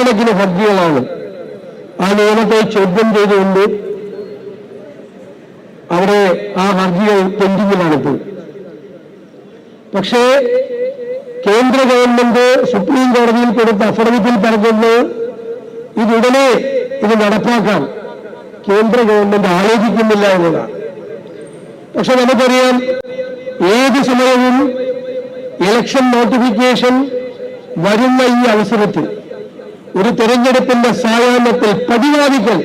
നൂറുകണക്കിന് ഹർജികളാണ്. ആ നിയമത്തെ ചോദ്യം ചെയ്തുകൊണ്ട് അവിടെ ആ ഹർജികൾ പെൻഡിങ്ങിലാണിപ്പോൾ. പക്ഷേ കേന്ദ്ര ഗവൺമെന്റ് സുപ്രീം കോടതിയിൽ കൊടുത്ത അഫിഡവിറ്റിൽ പറഞ്ഞത് ഇതുടനെ ഇത് നടപ്പാക്കാൻ കേന്ദ്ര ഗവൺമെന്റ് ആലോചിക്കുന്നില്ല എന്നതാണ്. പക്ഷെ നമുക്കറിയാം ഏത് സമയവും ഇലക്ഷൻ നോട്ടിഫിക്കേഷൻ വരുന്ന ഈ അവസരത്തിൽ ഒരു തെരഞ്ഞെടുപ്പിന്റെ സായാഹ്നത്തിൽ പതിവാദികൾ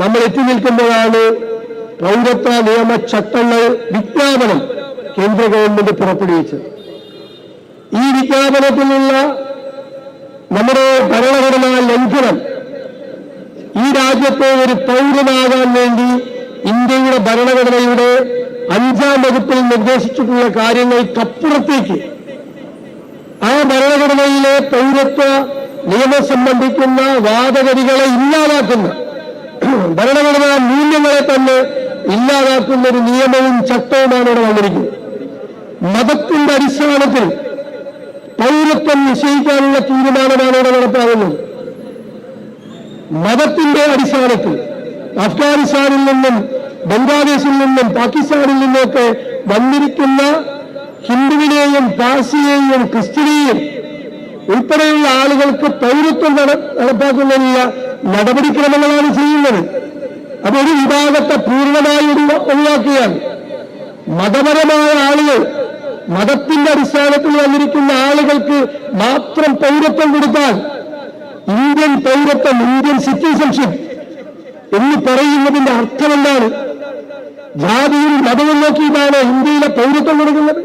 നമ്മൾ എത്തി നിൽക്കുമ്പോഴാണ് പൗരത്വ നിയമ ചട്ടങ്ങൾ വിജ്ഞാപനം കേന്ദ്ര ഗവൺമെന്റ് പുറപ്പെടുവിച്ചത്. ഈ വിജ്ഞാപനത്തിലുള്ള നമ്മുടെ ഭരണഘടനാ ലംഘനം ഈ രാജ്യത്തെ ഒരു പൗരനാകാൻ വേണ്ടി ഇന്ത്യയുടെ ഭരണഘടനയുടെ അഞ്ചാം വകുപ്പിൽ നിർദ്ദേശിച്ചിട്ടുള്ള കാര്യങ്ങൾക്കപ്പുറത്തേക്ക് ആ ഭരണഘടനയിലെ പൗരത്വ നിയമം സംബന്ധിക്കുന്ന വാദഗതികളെ ഇല്ലാതാക്കുന്ന. ഭരണഘടനാ മൂല്യങ്ങളെ തന്നെ ഇല്ലാതാക്കുന്ന ഒരു നിയമവും ചട്ടവുമാണ് ഇവിടെ വന്നിരിക്കുന്നത്. മതത്തിന്റെ അടിസ്ഥാനത്തിൽ പൗരത്വം നിശ്ചയിക്കാനുള്ള തീരുമാനമാണ് ഇവിടെ നടപ്പാകുന്നത്. മതത്തിന്റെ അടിസ്ഥാനത്തിൽ അഫ്ഗാനിസ്ഥാനിൽ നിന്നും ബംഗ്ലാദേശിൽ നിന്നും പാകിസ്ഥാനിൽ നിന്നൊക്കെ വന്നിരിക്കുന്ന ഹിന്ദുവിനെയും പാർസിയെയും ക്രിസ്ത്യനെയും ഉൾപ്പെടെയുള്ള ആളുകൾക്ക് പൗരത്വം നട- നടപ്പാക്കുന്നതിനുള്ള നടപടിക്രമങ്ങളാണ് ചെയ്യുന്നത്. അതൊരു വിഭാഗത്തെ പൂർണമായി ഒഴിവ- ഒഴിവാക്കുകയാണ്. മതപരമായ ആളുകൾ മതത്തിന്റെ അടിസ്ഥാനത്തിൽ വന്നിരിക്കുന്ന ആളുകൾക്ക് മാത്രം പൗരത്വം കൊടുത്താൽ ഇന്ത്യൻ പൗരത്വം ഇന്ത്യൻ സിറ്റിസൺഷിപ്പ് എന്ന് പറയുന്നതിന്റെ അർത്ഥം എന്താണ് ജാതിയും മതവും നോക്കിയിട്ടാണ് ഇന്ത്യയിലെ പൗരത്വം കൊടുക്കുന്നത്.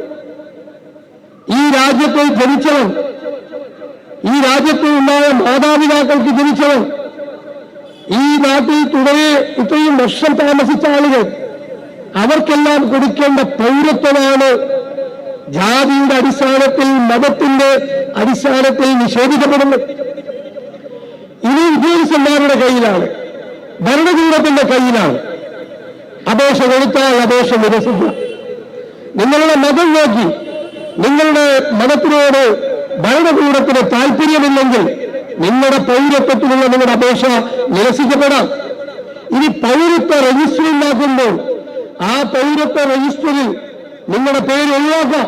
ഈ രാജ്യത്തെ ജനിച്ചവൻ ഈ രാജ്യത്ത് ഉണ്ടായ മാതാപിതാക്കൾക്ക് ജനിച്ചവൻ ഈ നാട്ടിൽ തുടരെ ഇത്രയും വർഷം താമസിച്ച ആളുകൾ അവർക്കെല്ലാം കൊടുക്കേണ്ട പൗരത്വമാണ് ജാതിയുടെ അടിസ്ഥാനത്തിൽ മതത്തിന്റെ അടിസ്ഥാനത്തിൽ നിഷേധിക്കപ്പെടുന്നത്. ഇത് ഉദ്യോഗസ്ഥന്മാരുടെ കയ്യിലാണ് ഭരണകൂടത്തിന്റെ കയ്യിലാണ് അപേക്ഷ കൊടുത്താൽ അപേക്ഷ നിരസിക്കുക നിങ്ങളുടെ മതം നോക്കി നിങ്ങളുടെ മതത്തിനോട് ഭരണകൂടത്തിന് താല്പര്യമില്ലെങ്കിൽ നിങ്ങളുടെ പൗരത്വത്തിനുള്ള നിങ്ങളുടെ അപേക്ഷ നിരസിക്കപ്പെടാം. ഇനി പൗരത്വ രജിസ്റ്റർ ഉണ്ടാക്കുമ്പോൾ ആ പൗരത്വ രജിസ്റ്ററിൽ നിങ്ങളുടെ പേര് ഒഴിവാക്കാം.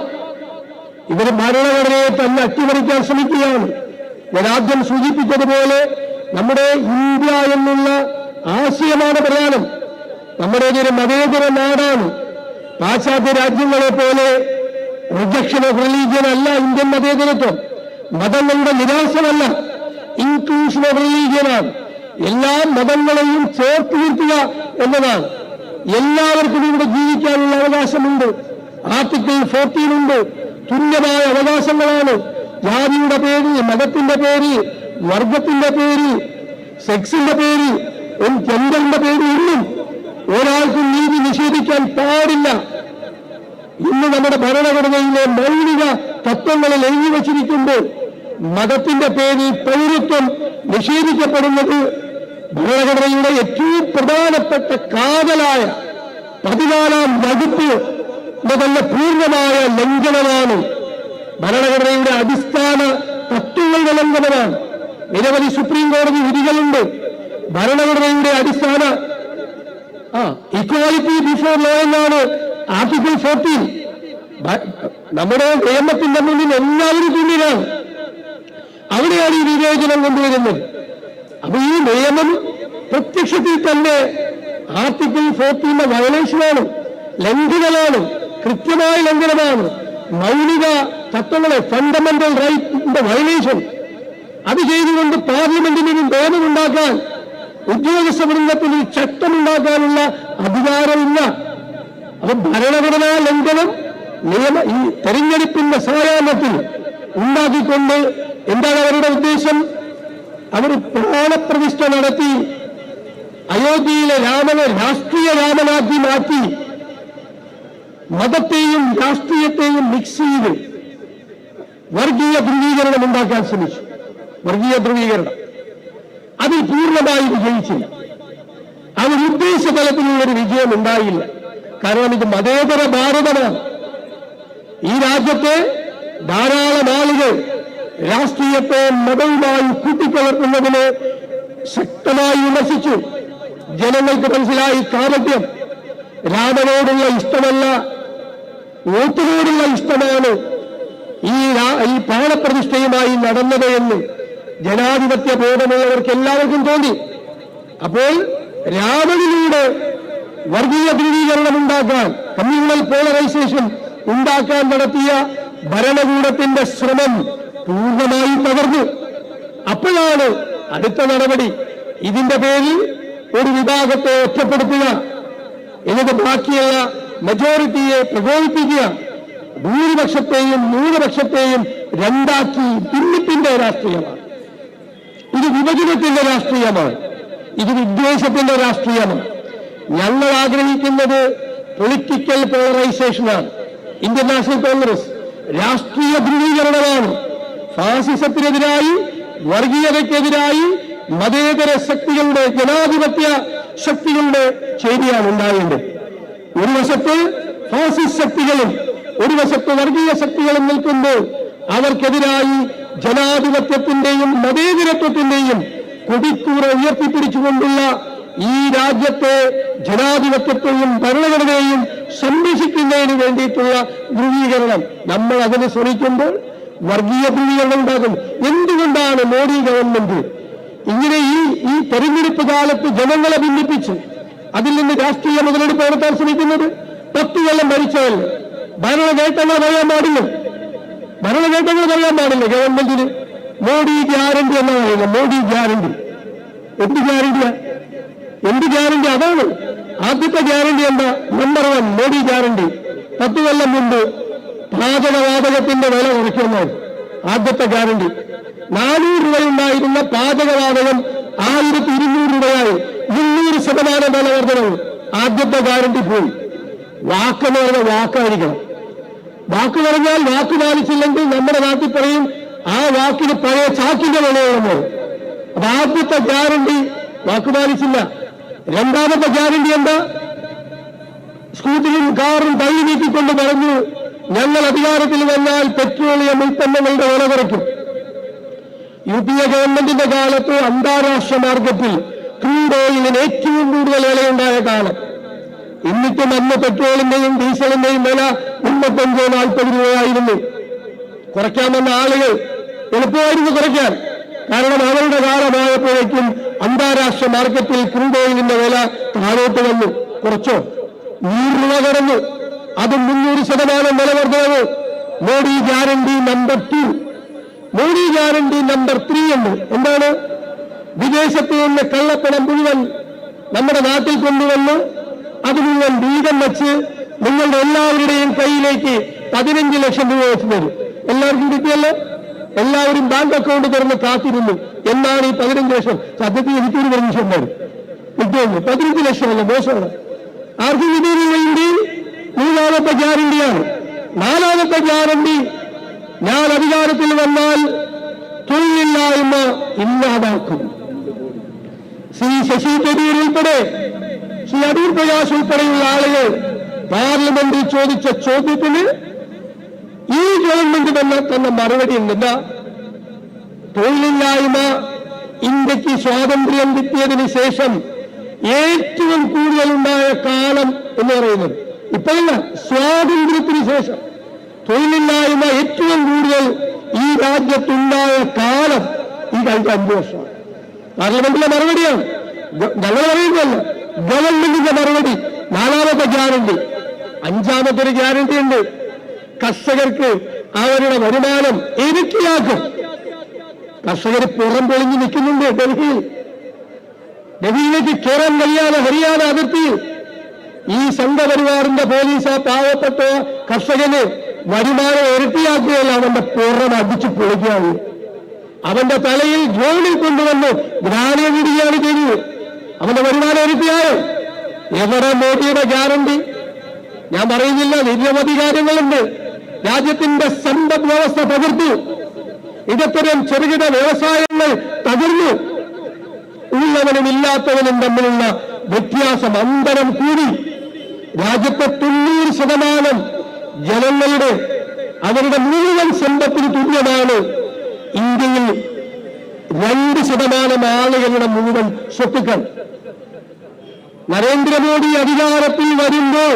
ഇവർ ഭരണഘടനയെ തന്നെ അട്ടിമറിക്കാൻ ശ്രമിക്കുകയാണ്. ഞാൻ ആദ്യം സൂചിപ്പിച്ചതുപോലെ നമ്മുടെ ഇന്ത്യ എന്നുള്ള ആശയമാണ് പ്രധാനം. നമ്മുടെ ഒരു മതേതര നാടാണ്. പാശ്ചാത്യ രാജ്യങ്ങളെ പോലെ റിജക്ഷൻ ഓഫ് റിലീജിയൻ അല്ല ഇന്ത്യൻ മതേതരത്വം. മതങ്ങളുടെ നിരാശമല്ല ഇൻക്ലൂഷൻ ഓഫ് റിലീജിയനാണ് എല്ലാ മതങ്ങളെയും ചേർത്ത് നിർത്തുക എന്നതാണ്. എല്ലാവർക്കും ഇവിടെ ജീവിക്കാനുള്ള അവകാശമുണ്ട്. ആർട്ടിക്കിൾ ഫോർട്ടീൻ ഉണ്ട്. തുല്യമായ അവകാശങ്ങളാണ്. ജാതിയുടെ പേര് മതത്തിന്റെ പേര് വർഗത്തിന്റെ പേര് സെക്സിന്റെ പേര് ജെൻഡറിന്റെ പേര് ഒന്നും ഒരാൾക്കും നീതി നിഷേധിക്കാൻ പാടില്ല. ഇന്ന് നമ്മുടെ ഭരണഘടനയിലെ മൗലിക തത്വങ്ങളിൽ എഴുതി വച്ചിരിക്കുമ്പോൾ മതത്തിന്റെ പേരിൽ പൗരത്വം നിഷേധിക്കപ്പെടുന്നത് ഭരണഘടനയുടെ ഏറ്റവും പ്രധാനപ്പെട്ട കാതലായ പതിനാലാം വകുപ്പ് തന്നെ പൂർണമായ ലംഘനമാണ്. ഭരണഘടനയുടെ അടിസ്ഥാന തത്വങ്ങളുടെ ലംഘനമാണ്. നിരവധി സുപ്രീം കോടതി വിധികളുണ്ട്. ഭരണഘടനയുടെ അടിസ്ഥാന ആ ഇക്വാലിറ്റി ബിഫോർ ലോ എന്നാണ് ആർട്ടിക്കിൾ ഫോർട്ടീൻ നമ്മുടെ നിയമത്തിന്റെ മുന്നിൽ എല്ലാവരും തുല്യരാണ്. അവിടെയാണ് ഈ വിവേചനം കൊണ്ടുവരുന്നത്. അപ്പൊ ഈ നിയമം പ്രത്യക്ഷത്തിൽ തന്നെ ആർട്ടിക്കിൾ ഫോർട്ടീന്റെ വയലേഷനാണ് ലംഘനമാണ് കൃത്യമായ ലംഘനമാണ്. മൗലിക തത്വങ്ങളെ ഫണ്ടമെന്റൽ റൈറ്റിന്റെ വയലേഷൻ അത് ചെയ്തുകൊണ്ട് പാർലമെന്റിന് ഒരു നിയമമുണ്ടാക്കാൻ ഉദ്യോഗസ്ഥ വൃന്ദത്തിന് ചട്ടമുണ്ടാക്കാനുള്ള അധികാരമില്ല. അപ്പൊ ഭരണഘടനാ ലംഘനം നിയമ ഈ തെരഞ്ഞെടുപ്പിന്റെ സായാഹ്നത്തിൽ ഉണ്ടാക്കിക്കൊണ്ട് എന്താണ് അവരുടെ ഉദ്ദേശം? അവർ പ്രാണപ്രതിഷ്ഠ നടത്തി അയോധ്യയിലെ രാമനെ രാഷ്ട്രീയ രാമനാക്കി മാറ്റി മതത്തെയും രാഷ്ട്രീയത്തെയും മിക്സ് ചെയ്ത് വർഗീയ ധ്രുവീകരണം ഉണ്ടാക്കാൻ ശ്രമിച്ചു. വർഗീയ ധ്രുവീകരണം. അതിൽ പൂർണമായി വിജയിച്ചില്ല. അവർ ഉദ്ദേശ തലത്തിലുള്ള ഒരു വിജയം ഉണ്ടായില്ല. കാരണം ഇത് മതേതര ഭാരതമാണ് ഈ രാജ്യത്തെ ധാരാളം ആളുകൾ രാഷ്ട്രീയത്തെ മതവുമായി കൂട്ടിക്കലർത്തുന്നതിന് ശക്തമായി വിമർശിച്ചു. ജനങ്ങൾക്ക് മനസ്സിലായി കാപട്യം രാമനോടുള്ള ഇഷ്ടമല്ല വോട്ടിനോടുള്ള ഇഷ്ടമാണ് ഈ ഈ പ്രാണപ്രതിഷ്ഠയുമായി നടന്നത് എന്ന് ജനാധിപത്യ ബോധമുള്ളവർക്ക് എല്ലാവർക്കും തോന്നി. അപ്പോൾ രാമനിലൂടെ വർഗീയ ധ്രുവീകരണം ഉണ്ടാക്കാൻ കമ്മ്യൂണൽ പോളറൈസേഷൻ ഉണ്ടാക്കാൻ നടത്തിയ ഭരണകൂടത്തിന്റെ ശ്രമം പൂർണമായി തകർന്നു. അപ്പോഴാണ് അടുത്ത നടപടി. ഇതിന്റെ പേരിൽ ഒരു വിഭാഗത്തെ ഒറ്റപ്പെടുത്തുക എന്നിട്ട് ബാക്കിയുള്ള മെജോറിറ്റിയെ പ്രകോപിപ്പിക്കുക ഭൂരിപക്ഷത്തെയും ന്യൂനപക്ഷത്തെയും രണ്ടാക്കി ഭിന്നിപ്പിന്റെ രാഷ്ട്രീയമാണ്. ഇത് വിഭജനത്തിന്റെ രാഷ്ട്രീയമാണ്. ഇത് വിദ്വേഷത്തിന്റെ രാഷ്ട്രീയമാണ്. ഞങ്ങൾ ആഗ്രഹിക്കുന്നത് പൊളിറ്റിക്കൽ പോളറൈസേഷനാണ് ഇന്ത്യൻ നാഷണൽ കോൺഗ്രസ് രാഷ്ട്രീയ ധ്രുവീകരണമാണ്. ഫാസിസത്തിനെതിരായി വർഗീയതയ്ക്കെതിരായി മതേതര ശക്തികളുടെ ജനാധിപത്യ ശക്തികളുടെ ചേരിയാണ് ഉണ്ടായേണ്ടത് ഒരു വശത്ത് ഫാസിസ്റ്റ് ശക്തികളും ഒരു വശത്ത് വർഗീയ ശക്തികളും നിൽക്കുമ്പോൾ അവർക്കെതിരായി ജനാധിപത്യത്തിന്റെയും മതേതരത്വത്തിന്റെയും കൊടിക്കൂറ ഉയർത്തിപ്പിടിച്ചുകൊണ്ടുള്ള ഈ രാജ്യത്തെ ജനാധിപത്യത്തെയും ഭരണഘടനയെയും സംരക്ഷിക്കുന്നതിന് വേണ്ടിയിട്ടുള്ള ധ്രുവീകരണം നമ്മൾ അതിന് ശ്രമിക്കുമ്പോൾ വർഗീയ ധ്രുവീകരണം ഉണ്ടാകും. എന്തുകൊണ്ടാണ് മോഡി ഗവൺമെന്റ് ഇങ്ങനെ ഈ ഈ തെരഞ്ഞെടുപ്പ് കാലത്ത് ജനങ്ങളെ ഭിന്നിപ്പിച്ച് അതിൽ നിന്ന് രാഷ്ട്രീയ മുതലെടുപ്പ് നടത്താൻ ശ്രമിക്കുന്നത്? പത്തു കൊല്ലം ഭരിച്ചതല്ല ഭരണ നേട്ടങ്ങൾ പറയാൻ പാടില്ല. ഭരണ നേട്ടങ്ങൾ പറയാൻ പാടില്ല ഗവൺമെന്റിന് മോഡി ഗ്യാരണ്ടി എന്നാണ് പറയുന്നത്. മോഡി ഗ്യാരണ്ടി. എന്ത് ഗ്യാരണ്ടിയാ? എന്ത് ഗ്യാരണ്ടി? അതാണ്. ആദ്യത്തെ ഗ്യാരണ്ടി എന്താ? Number one Modi guarantee. പത്ത് കൊല്ലം മുമ്പ് പാചകവാതകത്തിന്റെ വില കുറയ്ക്കുന്നത് ആദ്യത്തെ ഗ്യാരണ്ടി. നാനൂറ് രൂപയുണ്ടായിരുന്ന പാചകവാതകം ആയിരത്തി ഇരുന്നൂറ് രൂപയായി. മുന്നൂറ് ശതമാനം വില വർധനവ്. ആദ്യത്തെ ഗ്യാരണ്ടി പോയി. വാക്കെന്ന് പറഞ്ഞ വാക്കായിരിക്കണം. വാക്ക് പറഞ്ഞാൽ വാക്ക് പാലിച്ചില്ലെങ്കിൽ നമ്മുടെ നാട്ടിൽ പറയും ആ വാക്കിന് പഴയ ചാക്കിന്റെ വിലയുള്ളൂ അപ്പൊ ആദ്യത്തെ ഗ്യാരണ്ടി വാക്ക് പാലിച്ചില്ല. രണ്ടാമത്തെ ഗ്യാരണ്ടി എന്താ? സ്കൂട്ടറും കാറും തള്ളി നീക്കിക്കൊണ്ട് പറഞ്ഞു ഞങ്ങൾ അധികാരത്തിൽ വന്നാൽ പെട്രോളിയം ഉൽപ്പന്നങ്ങളുടെ വില കുറയ്ക്കും. യു പി എ ഗവൺമെന്റിന്റെ കാലത്ത് അന്താരാഷ്ട്ര മാർക്കറ്റിൽ ക്രൂഡ് ഓയിലിന് ഏറ്റവും കൂടുതൽ വിലയുണ്ടായ കാലം. എന്നിട്ടും അന്ന് പെട്രോളിന്റെയും ഡീസലിന്റെയും വില മുപ്പത്തഞ്ചോ നാൽപ്പത് രൂപയായിരുന്നു. കുറയ്ക്കാമെന്ന ആളുകൾ എളുപ്പമായിരുന്നു കുറയ്ക്കാൻ. കാരണം അവരുടെ കാലമായപ്പോഴേക്കും അന്താരാഷ്ട്ര മാർക്കറ്റിൽ ക്രൂഡ് ഓയിലിന്റെ വില താഴോട്ട് വന്നു. കുറച്ചോ? നൂറ് രൂപ കടന്നു. അത് മുന്നൂറ് ശതമാനം വില വർദ്ധനവ് Modi guarantee number two. Modi guarantee number three എന്ന്. എന്താണ്? വിദേശത്ത് നിന്ന് കള്ളപ്പണം മുഴുവൻ നമ്മുടെ നാട്ടിൽ കൊണ്ടുവന്ന് അത് മുഴുവൻ വീതം വെച്ച് നിങ്ങളുടെ എല്ലാവരുടെയും കയ്യിലേക്ക് പതിനഞ്ച് ലക്ഷം രൂപ വെച്ച് തരും. എല്ലാവർക്കും കിട്ടിയല്ലോ? എല്ലാവരും ബാങ്ക് അക്കൗണ്ട് തുറന്ന് കാത്തിരുന്നു. എന്നാണ് ഈ പതിനഞ്ച് ലക്ഷം. സത്യത്തിൽ എനിക്കൊരു പെർമിഷൻ ഉണ്ടായിരുന്നു. കിട്ടുന്നു പതിനഞ്ച് ലക്ഷമല്ല മോശമാണ്. ആർക്കും കിട്ടിയില്ല ഇന്ത്യയിൽ മൂന്നാമത്തെ ഗ്യാരണ്ടിയാണ് നാലാമത്തെ ഗ്യാരണ്ടി ഞാൻ അധികാരത്തിൽ വന്നാൽ തൊഴിലില്ലായ്മ ഇല്ലാതാക്കും ശ്രീ ശശി തരൂർ ഉൾപ്പെടെ ശ്രീ അടൂർ പ്രകാശ് ഉൾപ്പെടെയുള്ള ആളുകൾ പാർലമെന്റിൽ ചോദിച്ച ചോദ്യത്തിന് ഈ ഗവൺമെന്റ് തന്നെ തന്നെ മറുപടി ഉണ്ടില്ല തൊഴിലില്ലായ്മ ഇന്ത്യയ്ക്ക് സ്വാതന്ത്ര്യം കിട്ടിയതിന് ശേഷം ഏറ്റവും കൂടുതലുണ്ടായ കാലം എന്ന് പറയുന്നത് ഇപ്പോഴല്ല സ്വാതന്ത്ര്യത്തിന് ശേഷം. തൊഴിലില്ലായ്മ ഏറ്റവും കൂടുതൽ ഈ രാജ്യത്തുണ്ടായ കാലം ഈ കഴിഞ്ഞ അഞ്ചു വർഷമാണ്. പാർലമെന്റിലെ മറുപടിയാണ്. ഞങ്ങൾ പറയുന്നതല്ല ഗവൺമെന്റിന്റെ മറുപടി. നാലാമത്തെ ഗ്യാരണ്ടി. അഞ്ചാമത്തെ ഒരു ഗ്യാരണ്ടി ഉണ്ട്. കർഷകർക്ക് അവരുടെ വരുമാനം ഇരട്ടിയാക്കും. കർഷകർ പുറം പൊളിഞ്ഞ് നിൽക്കുന്നുണ്ട് ഡൽഹിയിൽ. ഡൽഹിയിലേക്ക് കയറാൻ കഴിയാതെ ഹരിയാന അതിർത്തിയിൽ ഈ സംഘപരിവാറിന്റെ പോലീസ് ആ പാവപ്പെട്ട കർഷകന് വരുമാനം ഇരട്ടിയാക്കുകയല്ല അവന്റെ പുറം അടിച്ചു പൊളിക്കുകയാണ്. അവന്റെ തലയിൽ ജോലി കൊണ്ടുവന്ന് ഗ്രാനീയ വിടുകയാണ് ചെയ്തത്. അവന്റെ വരുമാനം ഇരട്ടിയായോ. എവിടെ മോദിയുടെ ഗ്യാരണ്ടി? ഞാൻ പറയുന്നില്ല നിരവധി കാര്യങ്ങളുണ്ട്. രാജ്യത്തിന്റെ സമ്പദ് വ്യവസ്ഥ തകർത്തു. ഇടത്തരം ചെറുകിട വ്യവസായങ്ങൾ തകർന്നു. ഉള്ളവനും ഇല്ലാത്തവനും തമ്മിലുള്ള വ്യത്യാസം അന്തരം കൂടി. രാജ്യത്തെ തൊണ്ണൂറ് ശതമാനം ജനങ്ങളുടെ അവരുടെ മുഴുവൻ സമ്പത്തിന് തുല്യമാണ്. ഇന്ത്യയിൽ രണ്ട് ശതമാനം ആളുകളുടെ മുഴുവൻ സ്വത്തുക്കൾ. നരേന്ദ്രമോദി അധികാരത്തിൽ വരുമ്പോൾ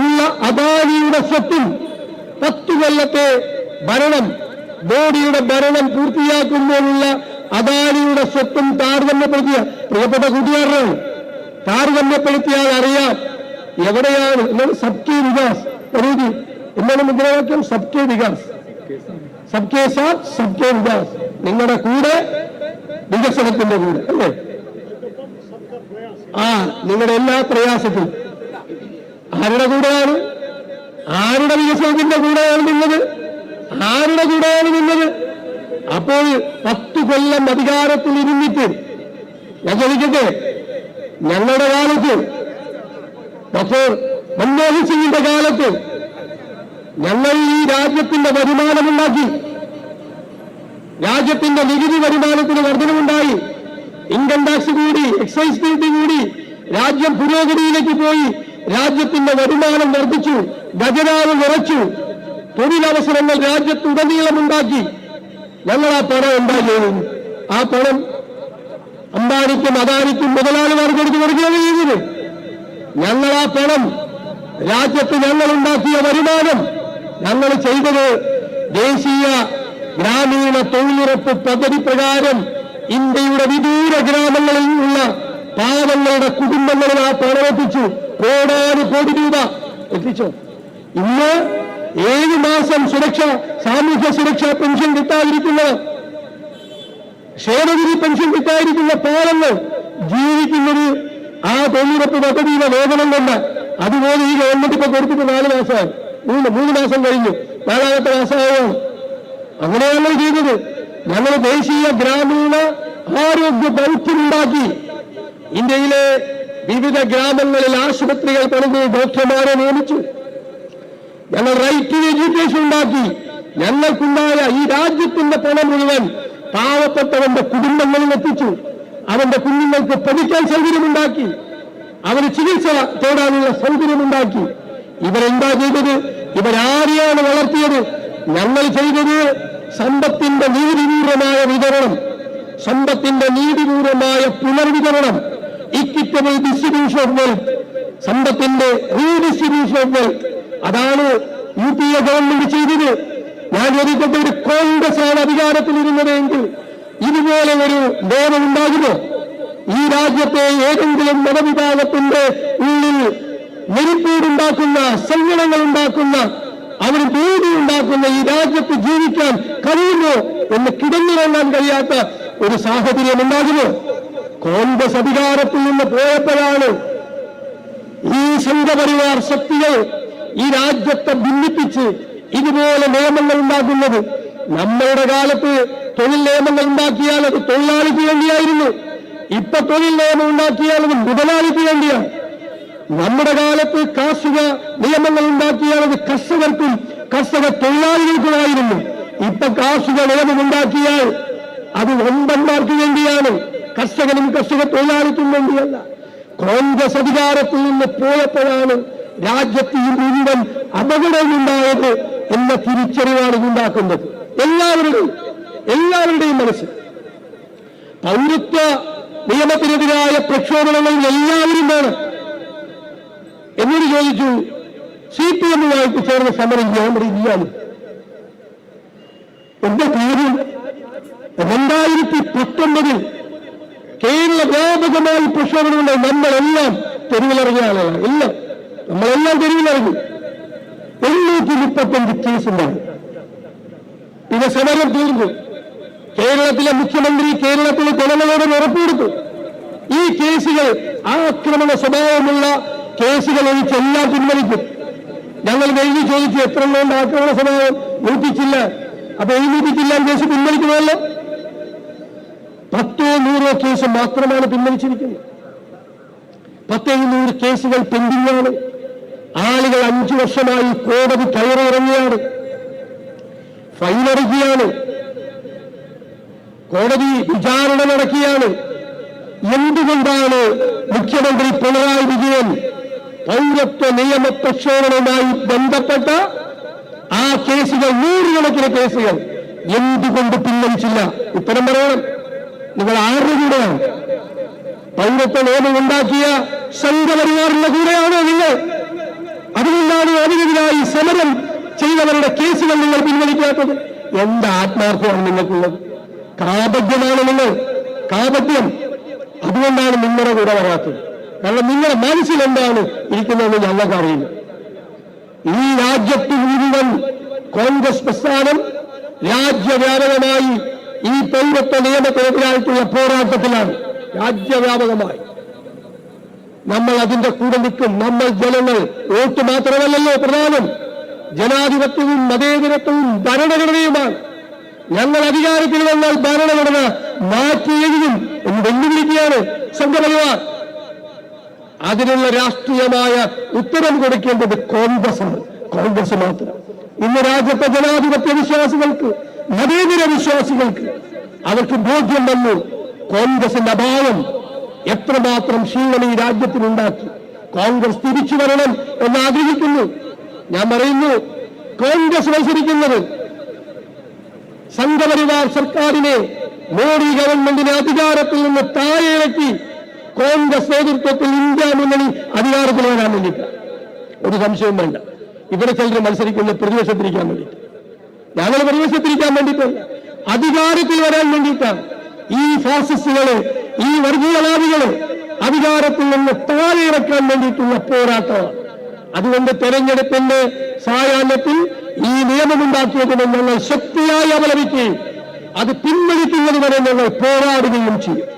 ഉള്ള അദാനിയുടെ സ്വത്തും പത്തു കൊല്ലത്തെ ഭരണം മോഡിയുടെ ഭരണം പൂർത്തിയാക്കുമ്പോഴുള്ള അദാനിയുടെ സ്വത്തും താരതമ്യപ്പെടുത്തിയ പ്രിയപ്പെട്ട കൂട്ടുകാരനാണ് താരതമ്യപ്പെടുത്തിയാൽ അറിയാം എവിടെയാണ് എന്നാണ് സബ്കെ വികാസ് പ്രതി എന്നാണ് മുദ്രാവാക്യം സബ്കെ വികാസ്. സബ്കെ സബ് സബ്കെ വികാസ്. നിങ്ങളുടെ കൂടെ വികസനത്തിന്റെ കൂടെ അല്ലേ? ആ നിങ്ങളുടെ എല്ലാ പ്രയാസത്തിലും. ആരുടെ കൂടെയാണ്? ആരുടെ വികസനത്തിന്റെ കൂടെയാണ് നിന്നത്? ആരുടെ കൂടെയാണ് നിന്നത്? അപ്പോൾ പത്തു കൊല്ലം അധികാരത്തിൽ ഇരുന്നിട്ട് ഞാൻ ചോദിക്കട്ടെ ഞങ്ങളുടെ കാലത്ത് ഡോക്ടർ മൻമോഹൻ സിംഗിന്റെ കാലത്ത് ഞങ്ങൾ ഈ രാജ്യത്തിന്റെ വരുമാനമുണ്ടാക്കി. രാജ്യത്തിന്റെ നികുതി വരുമാനത്തിന് വർധനമുണ്ടായി. ഇൻകം ടാക്സ് കൂടി എക്സൈസ് ഡ്യൂട്ടി കൂടി രാജ്യം പുരോഗതിയിലേക്ക് പോയി. രാജ്യത്തിന്റെ വരുമാനം വർദ്ധിച്ചു ഖജനാവ് നിറച്ചു തൊഴിലവസരങ്ങൾ രാജ്യത്തുടനീളം ഉണ്ടാക്കി ഞങ്ങൾ ആ പണം എന്താ ചെയ്യുന്നു ആ പണം അംബാനിക്കും അദാനിക്കും മുതലാളിമാർക്ക് കൊടുത്തു കൊടുക്കുകയാണ് ചെയ്തത്. ഞങ്ങൾ ആ പണം രാജ്യത്ത് ഞങ്ങൾ ഉണ്ടാക്കിയ വരുമാനം. ഞങ്ങൾ ചെയ്തത് ദേശീയ ഗ്രാമീണ തൊഴിലുറപ്പ് പദ്ധതി പ്രകാരം ഇന്ത്യയുടെ വിദൂര ഗ്രാമങ്ങളിൽ ഉള്ള പാവങ്ങളുടെ കുടുംബങ്ങളിൽ ആ പണം എത്തിച്ചു. കോടാനു കോടി രൂപ എത്തിച്ചു. ഇന്ന് ഏഴ് മാസം സുരക്ഷ സാമൂഹ്യ സുരക്ഷാ പെൻഷൻ കിട്ടാതിരിക്കുന്നത്. ക്ഷേമഗിരി പെൻഷൻ കിട്ടാതിരിക്കുന്ന പാലങ്ങൾ ജീവിക്കുന്നത് ആ തൊഴിലുറപ്പ് പദ്ധതിയുടെ വേതനം കൊണ്ട്. അതുപോലെ ഈ ഗവൺമെന്റ് ഇപ്പൊ കൊടുത്തിട്ട് നാല് മാസമായി. മൂന്ന് മൂന്ന് മാസം കഴിഞ്ഞു. നാലാമത്തെ മാസമായോ അങ്ങനെയാണ് ഞങ്ങൾ ചെയ്തത്. ഞങ്ങൾ ദേശീയ ഗ്രാമീണ ആരോഗ്യ ദൗത്യമുണ്ടാക്കി ഇന്ത്യയിലെ വിവിധ ഗ്രാമങ്ങളിൽ ആശുപത്രികൾ പണിത് ഡോക്ടർമാരെ നിയമിച്ചു. ഞങ്ങൾ റൈറ്റ് ടു എഡ്യൂക്കേഷൻ ഉണ്ടാക്കി. ഞങ്ങൾക്കുണ്ടായ ഈ രാജ്യത്തിന്റെ പണം മുഴുവൻ പാവപ്പെട്ടവന്റെ കുടുംബങ്ങളിൽ എത്തിച്ചു. അവന്റെ കുഞ്ഞുങ്ങൾക്ക് പഠിക്കാൻ സൗകര്യമുണ്ടാക്കി. അവന് ചികിത്സ തേടാനുള്ള സൗകര്യമുണ്ടാക്കി. ഇവരെന്താ ചെയ്തത്? ഇവരാരെയാണ് വളർത്തിയത്? ഞങ്ങൾ ചെയ്തത് സമ്പത്തിന്റെ നീതിപൂർവമായ വിതരണം. സമ്പത്തിന്റെ നീതിപൂർവമായ പുനർവിതരണം. ഇക്വിറ്റബിൾ ഡിസ്ട്രിബ്യൂഷൻ ഓഫ് വെൽത്ത് സമ്പത്തിന്റെ റീഡിസ്ട്രിബ്യൂഷൻ ഓഫ് വെൽത്ത് അതാണ് യു പി എ ഗവൺമെന്റ് ചെയ്തത്. ഞാൻ ചോദിക്കട്ടെ ഒരു കോൺഗ്രസ് ആണ് അധികാരത്തിലിരുന്നതെങ്കിൽ ഇതുപോലെ ഒരു നിയമം ഉണ്ടാകുമോ? ഈ രാജ്യത്തെ ഏതെങ്കിലും മതവിഭാഗത്തിന്റെ ഉള്ളിൽ മെരിപ്പൂടുണ്ടാക്കുന്ന സങ്കടങ്ങൾ ഉണ്ടാക്കുന്ന അവർ ഭീതി ഉണ്ടാക്കുന്ന ഈ രാജ്യത്ത് ജീവിക്കാൻ കഴിയുമോ എന്ന് കിടന്നിറങ്ങാൻ കഴിയാത്ത ഒരു സാഹചര്യം ഉണ്ടാകുമോ? കോൺഗ്രസ് അധികാരത്തിൽ നിന്ന് പോയപ്പോഴാണ് ഈ സംഘപരിവാർ ശക്തികൾ ഈ രാജ്യത്തെ ഭിന്നിപ്പിച്ച് ഇതുപോലെ നിയമങ്ങൾ ഉണ്ടാക്കുന്നത് നമ്മളുടെ കാലത്ത് തൊഴിൽ നിയമങ്ങൾ ഉണ്ടാക്കിയാൽ അത് തൊഴിലാളിക്ക് വേണ്ടിയായിരുന്നു. ഇപ്പൊ തൊഴിൽ നിയമം ഉണ്ടാക്കിയാൽ അത് മുതലാളിക്ക് വേണ്ടിയാണ്. നമ്മുടെ കാലത്ത് കാർഷിക നിയമങ്ങൾ ഉണ്ടാക്കിയാൽ അത് കർഷകർക്കും കർഷക തൊഴിലാളികൾക്കുമായിരുന്നു ഇപ്പൊ കാർഷിക നിയമം ഉണ്ടാക്കിയാൽ അത് വമ്പന്മാർക്ക് വേണ്ടിയാണ്. കർഷകനും കർഷക തൊഴിലാളിക്കും വേണ്ടിയല്ല. കോൺഗ്രസ് അധികാരത്തിൽ നിന്ന് പോയപ്പോഴാണ് രാജ്യത്ത് ഈ മുഴുവൻ അപകടമുണ്ടായത് എന്ന തിരിച്ചറിവാണ് ഉണ്ടാക്കുന്നത്. എല്ലാവരുടെയും എല്ലാവരുടെയും മനസ്സിൽ. പൗരത്വ നിയമത്തിനെതിരായ പ്രക്ഷോഭങ്ങളിൽ എല്ലാവരും വേണം. എന്നോട് ചോദിച്ചു സി പി എമ്മുമായിട്ട് ചേർന്ന സമരം ഞാൻ ഇല്ലാന്ന് എന്റെ പേരിൽ രണ്ടായിരത്തി പത്തൊമ്പതിൽ കേരള വ്യാപകമായി പ്രക്ഷോഭങ്ങളുണ്ട് നമ്മളെല്ലാം തെരുവിലിറങ്ങിയ ആളുകളാണ്. എല്ലാം. നമ്മളെല്ലാം തെരുവിലിറങ്ങി എണ്ണൂറ്റി മുപ്പത്തഞ്ച് കേസുണ്ടായി പിന്നെ സമരം തീർന്നു. കേരളത്തിലെ മുഖ്യമന്ത്രി കേരളത്തിലെ ജനങ്ങളോട് ഉറപ്പുകൊടുത്തു ഈ കേസുകൾ ആക്രമണ സ്വഭാവമുള്ള കേസുകൾ ഒഴിച്ച് എല്ലാം പിൻവലിക്കും. ഞങ്ങൾ എഴുതി ചോദിച്ചു എത്ര എണ്ണം ആക്രമണ സ്വഭാവം? നൂറ്റിച്ചില്ല. അപ്പൊ എഴുന്നൂറ്റിച്ചില്ല കേസ് പിൻവലിക്കണമല്ലോ പത്തോ നൂറോ കേസ് മാത്രമാണ് പിൻവലിച്ചിരിക്കുന്നത്. പത്തെഴുന്നൂറ് കേസുകൾ പെൻഡിങ്ങാണ്. ആളുകൾ അഞ്ചു വർഷമായി കോടതി കയറിയിറങ്ങിയാണ്. ഫൈനറിക്കുകയാണ് കോടതി വിചാരണ നടക്കുകയാണ്. എന്തുകൊണ്ടാണ് മുഖ്യമന്ത്രി പിണറായി വിജയൻ പൗരത്വ നിയമ പ്രക്ഷോഭവുമായി ബന്ധപ്പെട്ട ആ കേസുകൾ നൂറുകണക്കിന് കേസുകൾ എന്തുകൊണ്ട് പിൻവലിച്ചില്ല? ഉത്തരം പറയണം. നിങ്ങൾ ആരുടെ കൂടെയാണ്? പൗരത്വ നിയമം ഉണ്ടാക്കിയ സംഘപരിവാറിന്റെ കൂടെയാണോ നിങ്ങൾ? അതുകൊണ്ടാണ് അതിനെതിരായി സമരം ചെയ്തവരുടെ കേസുകൾ നിങ്ങൾ പിൻവലിക്കാത്തത്. എന്ത് ആത്മാർത്ഥമാണ് നിങ്ങൾക്കുള്ളത്? കാപദ്യമാണ് നിങ്ങൾ. കാപദ്യം അതുകൊണ്ടാണ് നിങ്ങളുടെ കൂടെ വരാത്തത്. കാരണം നിങ്ങളുടെ മനസ്സിൽ എന്താണ് ഇരിക്കുന്നതെന്ന് ഞങ്ങൾക്ക് അറിയില്ല ഈ രാജ്യത്ത് മുഴുവൻ കോൺഗ്രസ് പ്രസ്ഥാനം രാജ്യവ്യാപകമായി ഈ പൗരത്വ നിയമത്തിനെതിരായിട്ടുള്ള പോരാട്ടത്തിലാണ്. രാജ്യവ്യാപകമായി. നമ്മൾ അതിന്റെ കൂടെ നിൽക്കും. നമ്മൾ ജനങ്ങൾ. വോട്ട് മാത്രമല്ലല്ലോ പ്രധാനം. ജനാധിപത്യവും മതേതരത്വവും ഭരണഘടനയുമാണ്. ഞങ്ങൾ അധികാരത്തിൽ വന്നാൽ ഭരണഘടന മാറ്റി എഴുതും എന്ന് വെല്ലുവിളിക്കുകയാണ് സംഘപരിവാർ. അതിനുള്ള രാഷ്ട്രീയമായ ഉത്തരം കൊടുക്കേണ്ടത് കോൺഗ്രസ് ആണ് കോൺഗ്രസ് മാത്രം. ഇന്ന് രാജ്യത്തെ ജനാധിപത്യ വിശ്വാസികൾക്ക് മതേതര വിശ്വാസികൾക്ക് അവർക്ക് ബോധ്യം വന്നു. കോൺഗ്രസിന്റെ അഭാവം എത്രമാത്രം ക്ഷീണം ഈ രാജ്യത്തിനുണ്ടാക്കി? കോൺഗ്രസ് തിരിച്ചു വരണം എന്ന് ആഗ്രഹിക്കുന്നു ഞാൻ പറയുന്നു കോൺഗ്രസ് മത്സരിക്കുന്നത് സംഘപരിവാർ സർക്കാരിനെ മോഡി ഗവൺമെന്റിനെ അധികാരത്തിൽ നിന്ന് താഴെ ഇറക്കി കോൺഗ്രസ് നേതൃത്വത്തിൽ ഇന്ത്യ മുന്നണി അധികാരത്തിൽ വരാൻ വേണ്ടിയിട്ട്. ഒരു സംശയവും വേണ്ട. ഇവിടെ ചിലർ മത്സരിക്കുന്ന പ്രതിപക്ഷത്തിരിക്കാൻ വേണ്ടിയിട്ട്. ഞങ്ങൾ പ്രതിപക്ഷത്തിരിക്കാൻ വേണ്ടിയിട്ടല്ല. അധികാരത്തിൽ വരാൻ വേണ്ടിയിട്ടാണ് ഈ ഫാസിസ്റ്റുകളെ ഈ വർഗീയവാദികളെ അധികാരത്തിൽ നിന്ന് താഴെ ഇറക്കാൻ വേണ്ടിയിട്ടുള്ള പോരാട്ടമാണ്. അതുകൊണ്ട് തെരഞ്ഞെടുപ്പിന്റെ സായാഹ്നത്തിൽ ഈ നിയമമുണ്ടാക്കിയതിനെ ഞങ്ങൾ ശക്തിയായി അപലപിക്കുകയും അത് പിൻവലിക്കുന്നത് വരെ ഞങ്ങൾ പോരാടുകയും ചെയ്യും.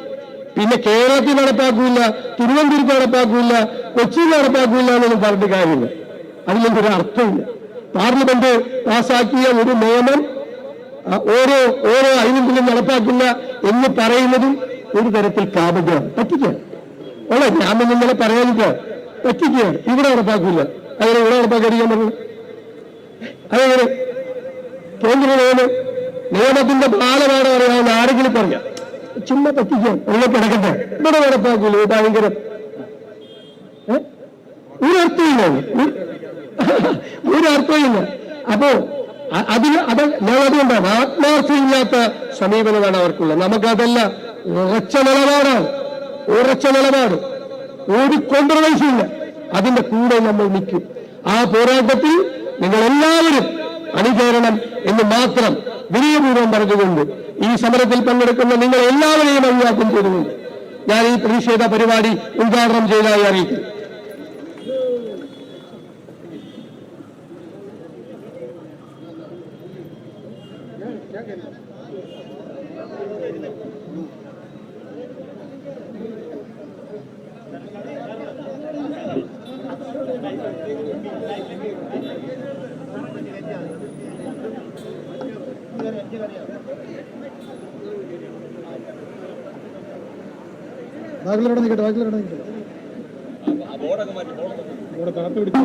പിന്നെ കേരളത്തിൽ നടപ്പാക്കൂല തിരുവനന്തപുരത്ത് നടപ്പാക്കൂല കൊച്ചിയിൽ നടപ്പാക്കൂല എന്നൊന്നും പറഞ്ഞിട്ട് കാര്യമില്ല. അതിലെന്തൊരു അർത്ഥമില്ല. പാർലമെന്റ് പാസാക്കിയ ഒരു നിയമം ഓരോ ഓരോ ഐലൻഡിലും നടപ്പാക്കില്ല എന്ന് പറയുന്നതും ഒരു തരത്തിൽ കാപട്യമാണ് പറ്റിക്കുകയാണ് ഉള്ള ഞാൻ നിങ്ങളെ പറയാനില്ല പറ്റിക്കുകയാണ് ഇവിടെ ഉറപ്പാക്കില്ല അങ്ങനെ ഇവിടെ ഉറപ്പാക്കാതിരിക്കാൻ പറഞ്ഞു? അതെങ്ങനെ? കേന്ദ്ര നിയമം നിയമത്തിന്റെ ബാലമാണ് അറിയാവുന്ന ആരെങ്കിലും പറയാം. ചുമ്മാ പറ്റിക്കാം? ഉള്ള കിടക്കട്ടെ. ഇവിടെ നടപ്പാക്കില്ല ഇത് ഭയങ്കര ഒരർത്ഥമില്ല ഒരു അർത്ഥമില്ല ഒരു- ഒരു അർത്ഥമില്ല അപ്പോ അതിന് അത് ഞാൻ അതുകൊണ്ടാണ്. ആത്മാർത്ഥമില്ലാത്ത സമീപനമാണ് അവർക്കുള്ളത്. നമുക്കതല്ല ഉറച്ച നിലപാടാണ് ഉറച്ച നിലപാട്. ഒരു ഇല്ല അതിന്റെ കൂടെ നമ്മൾ നിൽക്കും. ആ പോരാട്ടത്തിൽ നിങ്ങൾ എല്ലാവരും അണിചേരണം എന്ന് മാത്രം വിനയപൂർവം പറഞ്ഞുകൊണ്ട് ഈ സമരത്തിൽ പങ്കെടുക്കുന്ന നിങ്ങൾ എല്ലാവരെയും അഭിവാദ്യം ചെയ്തുകൊണ്ട് ഞാൻ ഈ പ്രതിഷേധ പരിപാടി ഉദ്ഘാടനം ചെയ്തതായി അറിയിക്കുന്നു. ബാക്കിലോടെ നിൽക്കട്ടെ ബാക്കിലോടെ നിൽക്കട്ടെ. ഇവിടെ താത്ത് പിടിച്ചോ?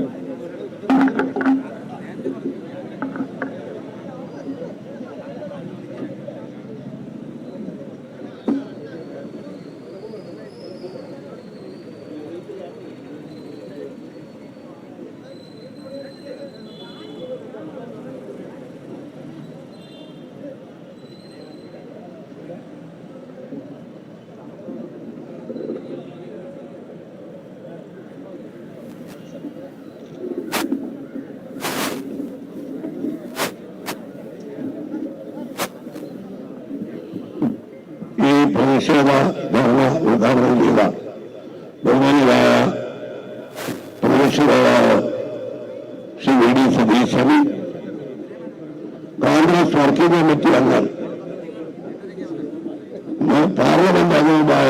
ഈ പ്രതിഷേധ ധർമ്മ ഉദ്ഘാടനം ചെയ്ത ബഹുമാനിയായ പ്രതിപക്ഷ നേതാവ് Shri V D Satheesan Congress working committee അംഗം പാർലമെന്റ് അംഗവുമായ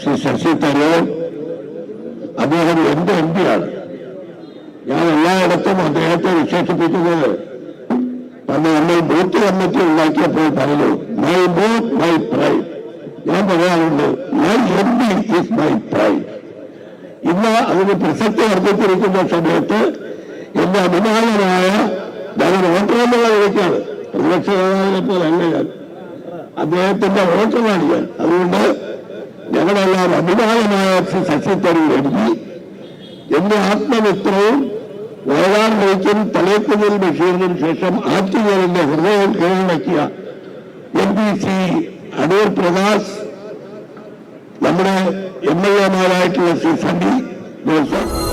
ശ്രീ ശശി തരൂർ ഇന്ന് അതിന് പ്രസക്തി വർദ്ധിച്ചിരിക്കുന്ന സമയത്ത് എന്റെ അഭിമാനമായ ഞാൻ വോട്ടറെന്നുള്ള നിലയ്ക്കാണ് പ്രതിപക്ഷ നേതാവിനെ പോലെ അല്ല ഞാൻ. അദ്ദേഹത്തിന്റെ വോട്ടറാണ് ഞാൻ. അതുകൊണ്ട് ഞങ്ങളെല്ലാം അഭിമാനമായ ശശി തരൂർ എഴുതി എന്റെ ആത്മമിത്രവും വയലാർ വൈക്കും തലേക്കുന്നിൽ ബഷീറിനും ശേഷം ആറ്റുകാരന്റെ ഹൃദയം കീഴടക്കിയ M P C Adoor Prakash നമ്മുടെ എം എൽ എമാരായിട്ടുള്ള ശ്രീ 嗯。